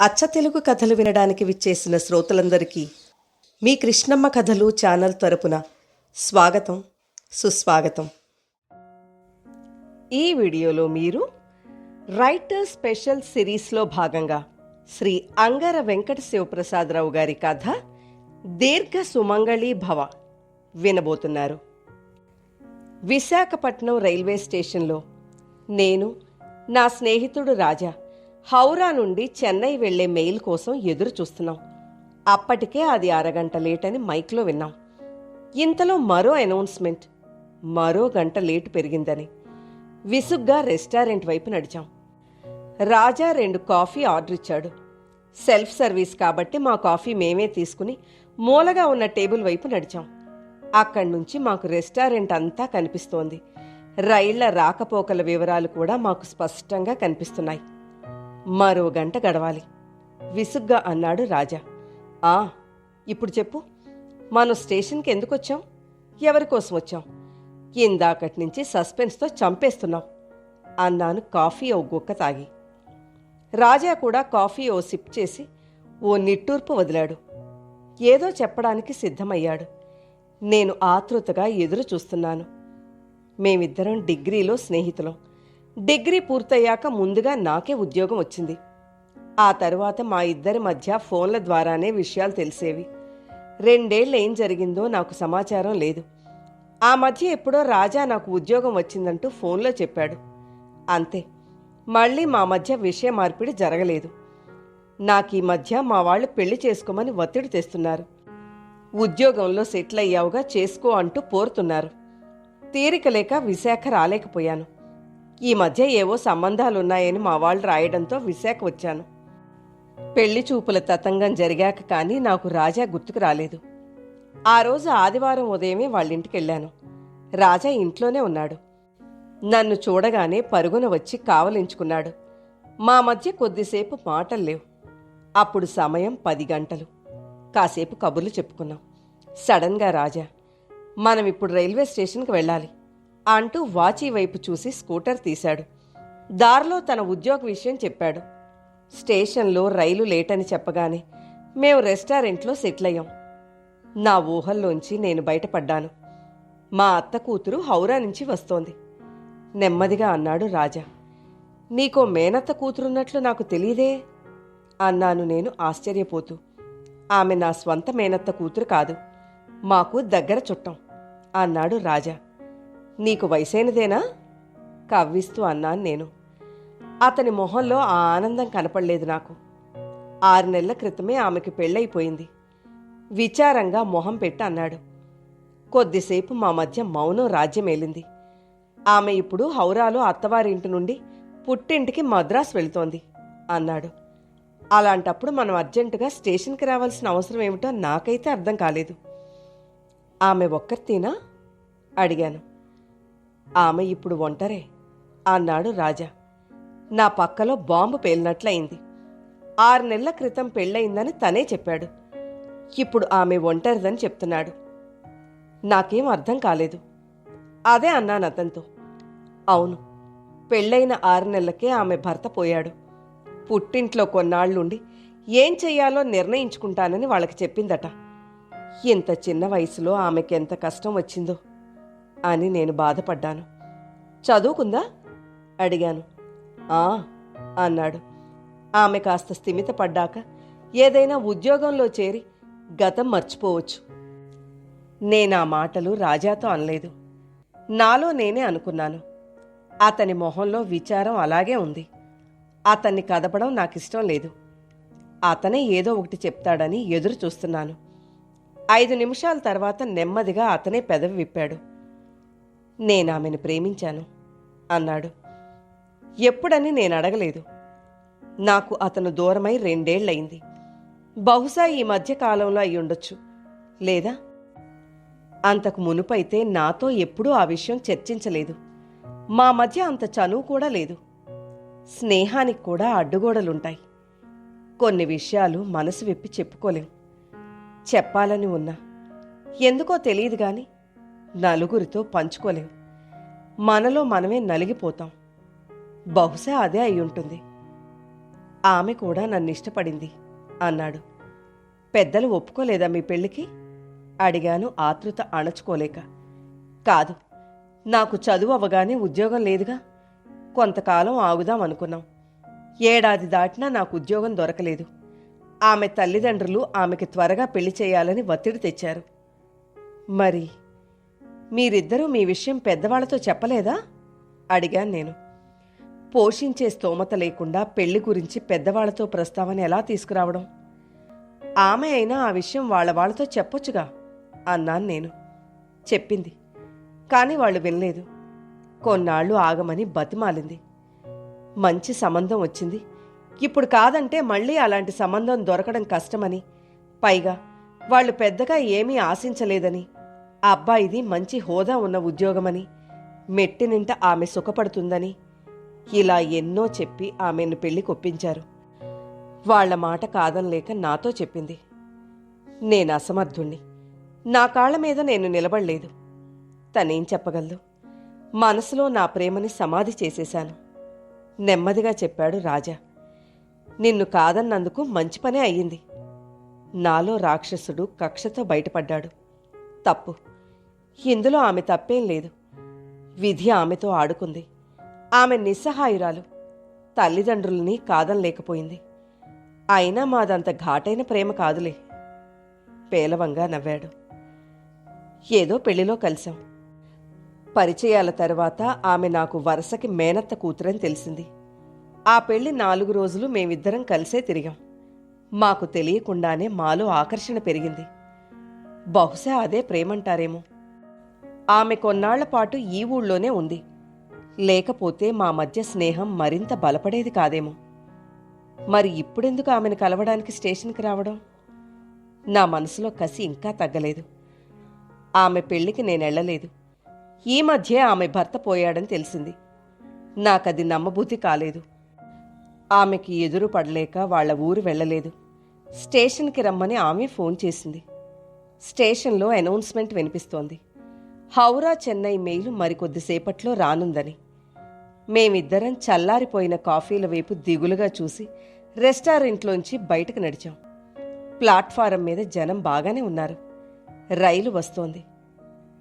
అచ్చ తెలుగు కథలు వినడానికి విచ్చేసిన శ్రోతలందరికీ మీ కృష్ణమ్మ కథలు ఛానల్ తరపున స్వాగతం సుస్వాగతం. ఈ వీడియోలో మీరు రైటర్ స్పెషల్ సిరీస్లో భాగంగా శ్రీ అంగర వెంకట శివప్రసాదరావు గారి కథ దీర్ఘ సుమంగళి భవ వినబోతున్నారు. విశాఖపట్నం రైల్వే స్టేషన్లో నేను నా స్నేహితుడు రాజా. హౌరా నుండి చెన్నై వెళ్ళే మెయిల్ కోసం ఎదురు చూస్తున్నాం. అప్పటికే అది అరగంట లేట్ అని మైక్లో విన్నాం. ఇంతలో మరో అనౌన్స్మెంట్ మరో గంట లేటు పెరిగిందని. విసుగ్గా రెస్టారెంట్ వైపు నడిచాం. రాజా రెండు కాఫీ ఆర్డర్ ఇచ్చాడు సెల్ఫ్ సర్వీస్ కాబట్టి మా కాఫీ మేమే తీసుకుని మూలగా ఉన్న టేబుల్ వైపు నడిచాం. అక్కడి నుంచి మాకు రెస్టారెంట్ అంతా కనిపిస్తోంది. రైళ్ళ రాకపోకల వివరాలు కూడా మాకు స్పష్టంగా కనిపిస్తున్నాయి. మరో గంట గడవాలి. విసుగ్గా అన్నాడు రాజా. ఆ ఇప్పుడు చెప్పు. మనం స్టేషన్కి ఎందుకు వచ్చాం ఎవరి కోసం వచ్చాం? ఇందాకటి నుంచి సస్పెన్స్తో చంపేస్తున్నాం అన్నాను కాఫీ ఓ గుక్క తాగి. రాజా కూడా కాఫీ ఓ సిప్ చేసి ఓ నిట్టూర్పు వదిలాడు. ఏదో చెప్పడానికి సిద్ధమయ్యాడు. నేను ఆతృతగా ఎదురు చూస్తున్నాను మేమిద్దరం డిగ్రీలో స్నేహితులం. డిగ్రీ పూర్తయ్యాక ముందుగా నాకే ఉద్యోగం వచ్చింది. ఆ తర్వాత మా ఇద్దరి మధ్య ఫోన్ల ద్వారానే విషయాలు తెలిసేవి. రెండేళ్ళు ఏం జరిగిందో నాకు సమాచారం లేదు. ఆ మధ్య ఎప్పుడో రాజా నాకు ఉద్యోగం వచ్చిందంటూ ఫోన్లో చెప్పాడు. అంతే మళ్ళీ మా మధ్య విషయ మార్పిడి జరగలేదు. నాకు ఈ మధ్య మా వాళ్ళు పెళ్ళి చేసుకోమని ఒత్తిడి తెస్తున్నారు. ఉద్యోగంలో సెటిల్ అయ్యావుగా చేసుకో అంటూ పోరుతున్నారు. తీరిక లేక విశాఖ రాలేకపోయాను. ఈ మధ్య ఏవో సంబంధాలున్నాయని మా వాళ్ళు రాయడంతో విశాఖ వచ్చాను. పెళ్ళి చూపుల తతంగం జరిగాక కానీ నాకు రాజా గుర్తుకు రాలేదు. ఆ రోజు ఆదివారం ఉదయమే వాళ్ళింటికి వెళ్ళాను రాజా ఇంట్లోనే ఉన్నాడు. నన్ను చూడగానే పరుగున వచ్చి కావలించుకున్నాడు. మా మధ్య కొద్దిసేపు మాటలు లేవు అప్పుడు సమయం పది గంటలు. కాసేపు కబుర్లు చెప్పుకున్నాం. సడన్గా రాజా మనం ఇప్పుడు రైల్వే స్టేషన్కి వెళ్ళాలి. అంటూ వాచి వైపు చూసి స్కూటర్ తీశాడు. దారిలో తన ఉద్యోగ విషయం చెప్పాడు. స్టేషన్లో రైలు లేటని చెప్పగానే మేము రెస్టారెంట్లో సెటిల్ అయ్యాం నా ఊహల్లోంచి నేను బయటపడ్డాను. మా అత్త కూతురు హౌరా నుంచి వస్తోంది. నెమ్మదిగా అన్నాడు రాజా. నీకో మేనత్త కూతురున్నట్లు నాకు తెలియదే? అన్నాను నేను ఆశ్చర్యపోతూ. ఆమె నా స్వంత మేనత్త కూతురు కాదు. మాకు దగ్గర చుట్టం అన్నాడు రాజా. నీకు వయసైనదేనా? కవ్విస్తూ అన్నాను నేను. అతని మొహంలో ఆ ఆనందం కనపడలేదు నాకు. ఆరు నెలల క్రితమే ఆమెకి పెళ్ళైపోయింది విచారంగా మొహం పెట్టి అన్నాడు. కొద్దిసేపు మా మధ్య మౌనం రాజ్యమేలింది. ఆమె ఇప్పుడు హౌరాలో అత్తవారింటి నుండి పుట్టింటికి మద్రాసు వెళుతోంది అన్నాడు. అలాంటప్పుడు మనం అర్జెంటుగా స్టేషన్కి రావాల్సిన అవసరం ఏమిటో నాకైతే అర్థం కాలేదు. ఆమె ఒక్కరితేనా? అడిగాను. ఆమె ఇప్పుడు ఒంటరే అన్నాడు రాజా. నా పక్కలో బాంబు పేలినట్లయింది. ఆరు నెలల క్రితం పెళ్ళయిందని తనే చెప్పాడు. ఇప్పుడు ఆమె ఒంటరిదని చెప్తున్నాడు. నాకేం అర్థం కాలేదు. అదే అన్నాను అతనితో. అవును పెళ్ళైన ఆరు నెలలకే ఆమె భర్త పోయాడు. పుట్టింట్లో కొన్నాళ్ళుండి ఏం చెయ్యాలో నిర్ణయించుకుంటానని వాళ్ళకి చెప్పిందట. ఇంత చిన్న వయసులో ఆమెకి ఎంత కష్టం వచ్చిందో. అని నేను బాధపడ్డాను. చదువుకుందా? అడిగాను. ఆ అన్నాడు. ఆమె కాస్త స్థిమిత పడ్డాక ఏదైనా ఉద్యోగంలో చేరి గతం మర్చిపోవచ్చు. నేనా మాటలు రాజాతో అనలేదు. నాలో నేనే అనుకున్నాను. అతని మొహంలో విచారం అలాగే ఉంది. అతన్ని కదపడం నాకిష్టం లేదు. అతనే ఏదో ఒకటి చెప్తాడని ఎదురు చూస్తున్నాను ఐదు నిమిషాల తర్వాత నెమ్మదిగా అతనే పెదవి విప్పాడు. నేను ఆమెను ప్రేమించాను అన్నాడు. ఎప్పుడని నేను అడగలేదు. నాకు అతను దూరమై రెండేళ్ళయింది. బహుశా ఈ మధ్య కాలంలో అయి ఉండొచ్చు లేదా? అంతకు మునుపైతే నాతో ఎప్పుడూ ఆ విషయం చర్చించలేదు. మా మధ్య అంత చనువు కూడా లేదు. స్నేహానికి కూడా అడ్డుగోడలుంటాయి. కొన్ని విషయాలు మనసు విప్పి చెప్పుకోలేం. చెప్పాలని ఉన్నా. ఎందుకో తెలియదు కానీ నలుగురితో పంచుకోలేం. మనలో మనమే నలిగిపోతాం. బహుశా అదే అయి ఉంటుంది ఆమె కూడా నన్ను ఇష్టపడింది అన్నాడు. పెద్దలు ఒప్పుకోలేదా మీ పెళ్ళికి? అడిగాను ఆతృత అణచుకోలేక. కాదు నాకు చదువు అవ్వగానే ఉద్యోగం లేదుగా. కొంతకాలం ఆగుదాం అనుకున్నాం. ఏడాది దాటినా నాకు ఉద్యోగం దొరకలేదు. ఆమె తల్లిదండ్రులు ఆమెకి త్వరగా పెళ్ళి చేయాలని ఒత్తిడి తెచ్చారు. మరి మీరిద్దరూ మీ విషయం పెద్దవాళ్ళతో చెప్పలేదా? అడిగాను నేను. పోషించే స్తోమత లేకుండా పెళ్ళి గురించి పెద్దవాళ్ళతో ప్రస్తావన ఎలా తీసుకురావడం? ఆమె అయినా ఆ విషయం వాళ్ళ వాళ్ళతో చెప్పొచ్చుగా అన్నాను నేను. చెప్పింది. కానీ వాళ్ళు వినలేదు. కొన్నాళ్ళు ఆగమని బతిమాలింది. మంచి సంబంధం వచ్చింది. ఇప్పుడు కాదంటే మళ్ళీ అలాంటి సంబంధం దొరకడం కష్టమని. పైగా వాళ్ళు పెద్దగా ఏమీ ఆశించలేదని. ఆ అబ్బాయిది మంచి హోదా ఉన్న ఉద్యోగమని. మెట్టినింట ఆమె సుఖపడుతుందని. ఇలా ఎన్నో చెప్పి ఆమెను పెళ్ళి కొప్పించారు. వాళ్ళ మాట కాదనలేక నాతో చెప్పింది. నేను అసమర్థుణ్ణి. నా కాళ్ళ మీద నేను నిలబడలేదు. తనేం చెప్పగలదు? మనసులో నా ప్రేమని సమాధి చేసేశాను. నెమ్మదిగా చెప్పాడు రాజా. నిన్ను కాదన్నందుకు మంచి పనే అయ్యింది. నాలో రాక్షసుడు కక్షతో బయటపడ్డాడు. తప్పు. ఇందులో ఆమె తప్పేం లేదు. విధి ఆమెతో ఆడుకుంది. ఆమె నిస్సహాయురాలు. తల్లిదండ్రుల్ని కాదనలేకపోయింది అయినా మాదంత ఘాటైన ప్రేమ కాదులే. పేలవంగా నవ్వాడు. ఏదో పెళ్ళిలో కలిశాం. పరిచయాల తర్వాత ఆమె నాకు వరుసకి మేనత్త కూతురని తెలిసింది. ఆ పెళ్ళి నాలుగు రోజులు మేమిద్దరం కలిసే తిరిగాం. మాకు తెలియకుండానే మాలో ఆకర్షణ పెరిగింది. బహుశా అదే ప్రేమంటారేమో. ఆమె కొన్నాళ్ళపాటు ఈ ఊళ్ళోనే ఉంది. లేకపోతే మా మధ్య స్నేహం మరింత బలపడేది కాదేమో. మరి ఇప్పుడెందుకు ఆమెను కలవడానికి స్టేషన్కి రావడం? నా మనసులో కసి ఇంకా తగ్గలేదు. ఆమె పెళ్ళికి నేనెళ్ళలేదు ఈ మధ్య ఆమె భర్త పోయాడని తెలిసింది. నాకది నమ్మబుద్ధి కాలేదు. ఆమెకి ఎదురు పడలేక వాళ్ళ ఊరు వెళ్ళలేదు. స్టేషన్కి రమ్మని ఆమె ఫోన్ చేసింది. స్టేషన్లో అనౌన్స్మెంట్ వినిపిస్తోంది. హౌరా చెన్నై మెయిల్ మరికొద్దిసేపట్లో రానుందని. మేమిద్దరం చల్లారిపోయిన కాఫీల వైపు దిగులుగా చూసి రెస్టారెంట్లోంచి బయటకు నడిచాం. ప్లాట్ఫారం మీద జనం బాగానే ఉన్నారు. రైలు వస్తోంది.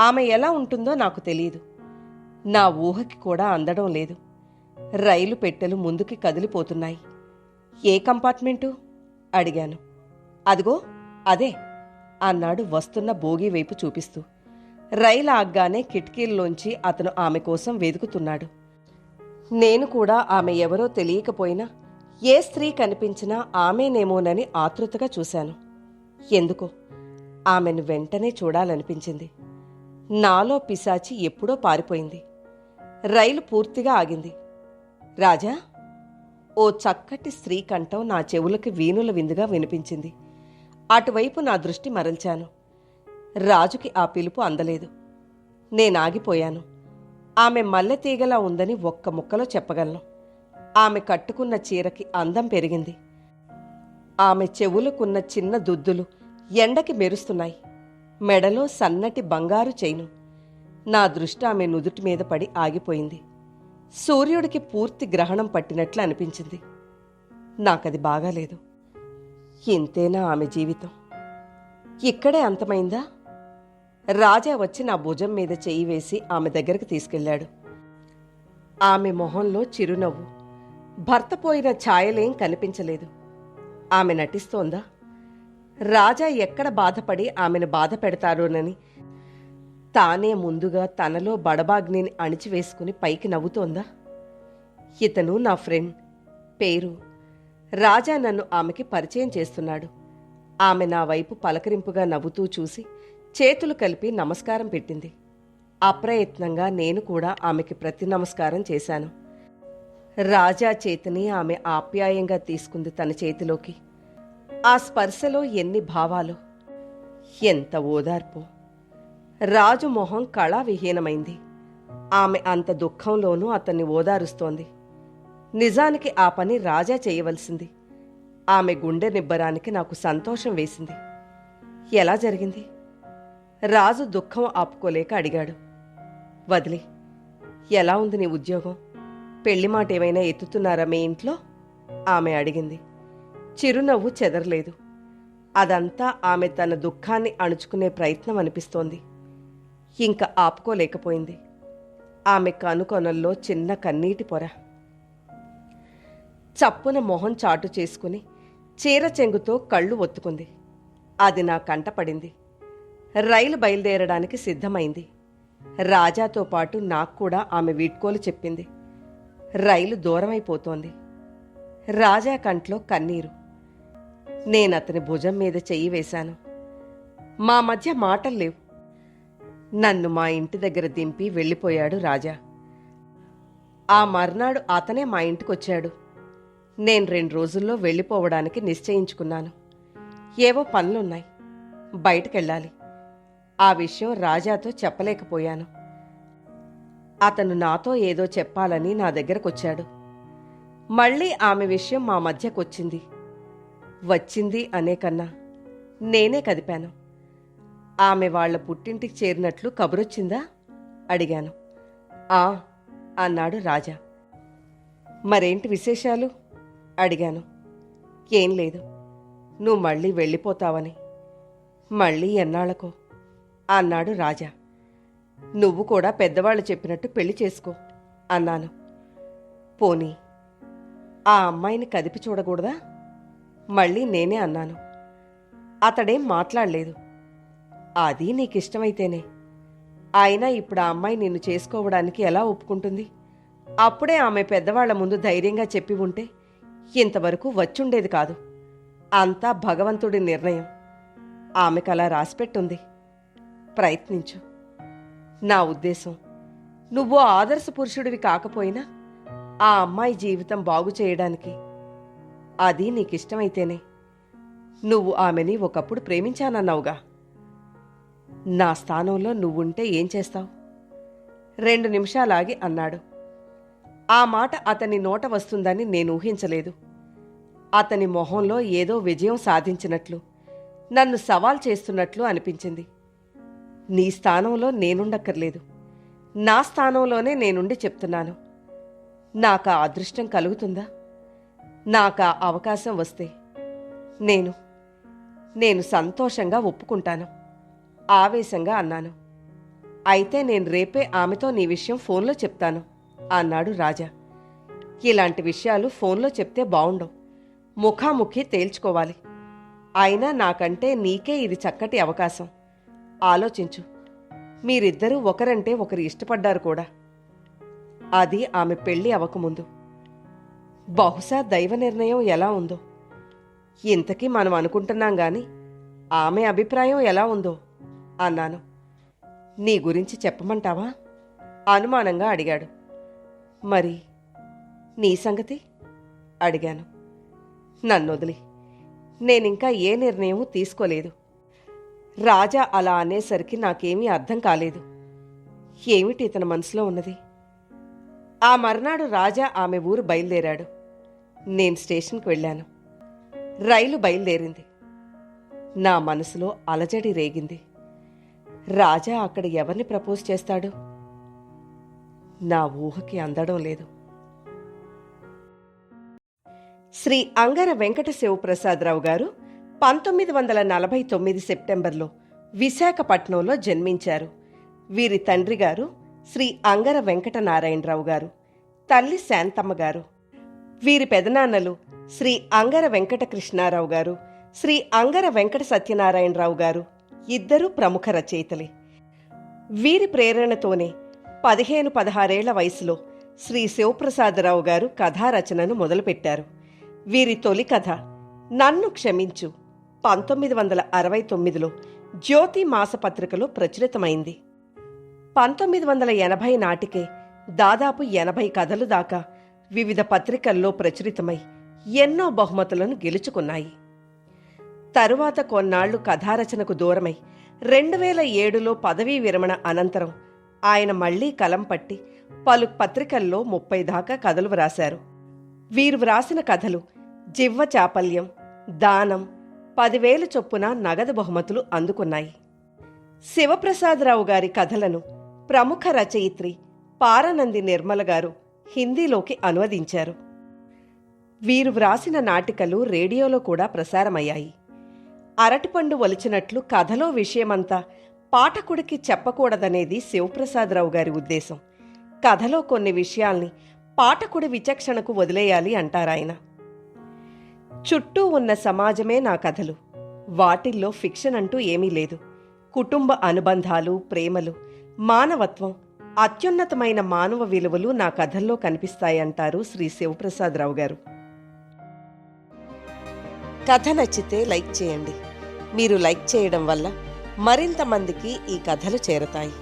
ఆమె ఎలా ఉంటుందో నాకు తెలియదు. నా ఊహకి కూడా అందడం లేదు. రైలు పెట్టెలు ముందుకి కదిలిపోతున్నాయి. ఏ కంపార్ట్మెంటు? అడిగాను. అదిగో అదే అన్నాడు వస్తున్న భోగి వైపు చూపిస్తూ. రైలు ఆగ్గానే కిటికీల్లోంచి అతను ఆమె కోసం వెతుకుతున్నాడు. నేను కూడా ఆమె ఎవరో తెలియకపోయినా ఏ స్త్రీ కనిపించినా ఆమెనేమోనని ఆతృతగా చూశాను. ఎందుకో? ఆమెను వెంటనే చూడాలనిపించింది. నాలో పిశాచి ఎప్పుడో పారిపోయింది. రైలు పూర్తిగా ఆగింది. రాజా ఓ చక్కటి స్త్రీ కంఠం నా చెవులకి వీణుల విందుగా వినిపించింది. అటువైపు నా దృష్టి మరల్చాను. రాజుకి ఆ పిలుపు అందలేదు. నేనాగిపోయాను ఆమె మల్లెతీగలా ఉందని ఒక్క ముక్కలో చెప్పగలను. ఆమె కట్టుకున్న చీరకి అందం పెరిగింది. ఆమె చెవులకున్న చిన్న దుద్దులు ఎండకి మెరుస్తున్నాయి. మెడలో సన్నటి బంగారు చైను. నా దృష్టి ఆమె నుదుటి మీద పడి ఆగిపోయింది. సూర్యుడికి పూర్తి గ్రహణం పట్టినట్లు అనిపించింది. నాకది బాగాలేదు. ఇంతేనా ఆమె జీవితం? ఇక్కడే అంతమైందా? రాజా వచ్చి నా భుజం మీద చెయ్యి వేసి ఆమె దగ్గరికి తీసుకెళ్ళాడు. ఆమె మొహంలో చిరునవ్వు. భర్త పోయిన ఛాయలేం కనిపించలేదు. ఆమె నటిస్తోందా? రాజా ఎక్కడ బాధపడి ఆమెను బాధ పెడతారోనని తానే ముందుగా తనలో బడబాగ్నిని అణిచివేసుకుని పైకి నవ్వుతోందా? ఇతను నా ఫ్రెండ్. పేరు. రాజా నన్ను ఆమెకి పరిచయం చేస్తున్నాడు. ఆమె నా వైపు పలకరింపుగా నవ్వుతూ చూసి చేతులు కలిపి నమస్కారం పెట్టింది. అప్రయత్నంగా నేను కూడా ఆమెకి ప్రతి నమస్కారం చేశాను. రాజా చేతిని ఆమె ఆప్యాయంగా తీసుకుంది తన చేతిలోకి. ఆ స్పర్శలో ఎన్ని భావాలు ఎంత ఓదార్పు. రాజు మొహం కళా విహీనమైంది ఆమె అంత దుఃఖంలోనూ అతన్ని ఓదారుస్తోంది. నిజానికి ఆ పని రాజా చేయవలసింది. ఆమె గుండె నిబ్బరానికి నాకు సంతోషం వేసింది. ఎలా జరిగింది? రాజు దుఃఖం ఆపుకోలేక అడిగాడు. వదిలి ఎలా ఉంది నీ ఉద్యోగం? పెళ్ళి మాట ఏమైనా ఎత్తుతున్నారా మీ ఇంట్లో? ఆమె అడిగింది. చిరునవ్వు చెదరలేదు. అదంతా ఆమె తన దుఃఖాన్ని అణుచుకునే ప్రయత్నం అనిపిస్తోంది. ఇంక ఆపుకోలేకపోయింది. ఆమె కనుకొనల్లో చిన్న కన్నీటి పొర. చప్పున మొహం చాటు చేసుకుని చీర చెంగుతో కళ్ళు ఒత్తుకుంది. అది నా కంట పడింది. రైలు బయలుదేరడానికి సిద్ధమైంది. రాజాతో పాటు నాకు కూడా ఆమె వీడ్కోలు చెప్పింది. రైలు దూరమైపోతోంది. రాజా కంట్లో కన్నీరు. నేనతని భుజం మీద చెయ్యి వేశాను. మా మధ్య మాటలు లేవు. నన్ను మా ఇంటి దగ్గర దింపి వెళ్ళిపోయాడు రాజా. ఆ మర్నాడు అతనే మా ఇంటికొచ్చాడు. నేను రెండు రోజుల్లో వెళ్ళిపోవడానికి నిశ్చయించుకున్నాను. ఏవో పనులున్నాయి. బయటకెళ్ళాలి. ఆ విషయం రాజాతో చెప్పలేకపోయాను. అతను నాతో ఏదో చెప్పాలని నా దగ్గరకొచ్చాడు. మళ్ళీ ఆమె విషయం మా మధ్యకొచ్చింది. వచ్చింది అనే కన్నా నేనే కదిపాను. ఆమె వాళ్ళ పుట్టింటికి చేరినట్లు కబురొచ్చిందా? అడిగాను. ఆ అన్నాడు రాజా. మరేంటి విశేషాలు? అడిగాను. ఏం లేదు. నువ్వు మళ్ళీ వెళ్ళిపోతావని. మళ్ళీ ఎన్నాళ్ళకో. అన్నాడు రాజా. నువ్వు కూడా పెద్దవాళ్ళు చెప్పినట్టు పెళ్ళి చేసుకో అన్నాను. పోనీ ఆ అమ్మాయిని కదిపి చూడకూడదా? మళ్ళీ నేనే అన్నాను. అతడేం మాట్లాడలేదు. అది నీకిష్టమైతేనే. అయినా ఇప్పుడు ఆ అమ్మాయి నిన్ను చేసుకోవడానికి ఎలా ఒప్పుకుంటుంది? అప్పుడే ఆమె పెద్దవాళ్ళ ముందు ధైర్యంగా చెప్పి ఉంటే ఇంతవరకు వచ్చుండేది కాదు. అంతా భగవంతుడి నిర్ణయం. ఆమెకు అలా రాసిపెట్టుంది. ప్రయత్నించు. నా ఉద్దేశం నువ్వు ఆదర్శ పురుషుడివి కాకపోయినా ఆ అమ్మాయి జీవితం బాగు చేయడానికి అది నీకిష్టమైతేనే నువ్వు ఆమెని ఒకప్పుడు ప్రేమించానన్నావుగా. నా స్థానంలో నువ్వుంటే ఏం చేస్తావు? రెండు నిమిషాలాగి అన్నాడు. ఆ మాట అతని నోట వస్తుందని నేను ఊహించలేదు. అతని మొహంలో ఏదో విజయం సాధించినట్లు నన్ను సవాల్ చేస్తున్నట్లు అనిపించింది. నీ స్థానంలో నేనుండక్కర్లేదు. నా స్థానంలోనే నేనుండి చెప్తున్నాను. నాకు ఆ అదృష్టం కలుగుతుందా? నాకు ఆ అవకాశం వస్తే? నేను నేను సంతోషంగా ఒప్పుకుంటాను. ఆవేశంగా అన్నాను. అయితే నేను రేపే ఆమెతో నీ విషయం ఫోన్లో చెప్తాను అన్నాడు రాజా. ఇలాంటి విషయాలు ఫోన్లో చెప్తే బావుండవు. ముఖాముఖి తేల్చుకోవాలి. అయినా నాకంటే నీకే ఇది చక్కటి అవకాశం. ఆలోచించు. మీరిద్దరూ ఒకరంటే ఒకరు ఇష్టపడ్డారు కూడా. అది ఆమె పెళ్ళి అవ్వకముందు. బహుశా దైవ నిర్ణయం ఎలా ఉందో. ఇంతకీ మనం అనుకుంటున్నాం గాని ఆమె అభిప్రాయం ఎలా ఉందో అన్నాను. నీ గురించి చెప్పమంటావా? అనుమానంగా అడిగాడు. మరి నీ సంగతి? అడిగాను. నన్ను వదిలి నేనింకా ఏ నిర్ణయం తీసుకోలేదు. రాజా అలా అనేసరికి నాకేమీ అర్థం కాలేదు. ఏమిటి ఇతని మనసులో ఉన్నది? ఆ మర్నాడు రాజా ఆమె ఊరు బయలుదేరాడు. నేను స్టేషన్కి వెళ్ళాను. రైలు బయలుదేరింది. నా మనసులో అలజడి రేగింది. రాజా అక్కడ ఎవరిని ప్రపోజ్ చేస్తాడు? నా ఊహకి అందడం లేదు. శ్రీ అంగర వెంకట శివప్రసాదరావు గారు పంతొమ్మిది వందల నలభై తొమ్మిది సెప్టెంబర్లో విశాఖపట్నంలో జన్మించారు. వీరి తండ్రి గారు శ్రీ అంగర వెంకట నారాయణరావు గారు తల్లి శాంతమ్మ గారు. వీరి పెదనాన్నలు శ్రీ అంగర వెంకట కృష్ణారావు గారు శ్రీ అంగర వెంకట సత్యనారాయణరావు గారు ఇద్దరూ ప్రముఖ రచయితలే. వీరి ప్రేరణతోనే పదిహేను పదహారేళ్ళ వయసులో శ్రీ శివప్రసాదరావు గారు కథారచనను మొదలుపెట్టారు. వీరి తొలి కథ నన్ను క్షమించు పంతొమ్మిది వందల అరవై తొమ్మిదిలో జ్యోతి మాసపత్రికలో ప్రచురితమైంది. పంతొమ్మిది వందల ఎనభై నాటికే దాదాపు ఎనభై కథలు దాకా వివిధ పత్రికల్లో ప్రచురితమై ఎన్నో బహుమతులను గెలుచుకున్నాయి. తరువాత కొన్నాళ్ళు కథారచనకు దూరమై రెండు వేల ఏడులో పదవీ విరమణ అనంతరం ఆయన మళ్ళీ కలం పట్టి పలు పత్రికల్లో ముప్పై దాకా కథలు వ్రాశారు. వీరు వ్రాసిన కథలు జివ్వ చాపల్యం దానం పదివేలు చొప్పున నగదు బహుమతులు అందుకున్నాయి. శివప్రసాదరావు గారి కథలను ప్రముఖ రచయిత్రి పారనంది నిర్మల గారు హిందీలోకి అనువదించారు. వీరు వ్రాసిన నాటికలు రేడియోలో కూడా ప్రసారమయ్యాయి. అరటిపండు ఒలిచినట్లు కథలో విషయమంతా పాఠకుడికి చెప్పకూడదనేది శివప్రసాదరావు గారి ఉద్దేశం. కథలో కొన్ని విషయాల్ని పాఠకుడి విచక్షణకు వదిలేయాలి అంటారాయన. చుట్టూ ఉన్న సమాజమే నా కథలు. వాటిల్లో ఫిక్షన్ అంటూ ఏమీ లేదు. కుటుంబ అనుబంధాలు ప్రేమలు మానవత్వం అత్యున్నతమైన మానవ విలువలు నా కథల్లో కనిపిస్తాయంటారు శ్రీ శివప్రసాదరావు గారు. కథ నచ్చితే లైక్ చేయండి. మీరు లైక్ చేయడం వల్ల మరింత మందికి ఈ కథలు చేరతాయి.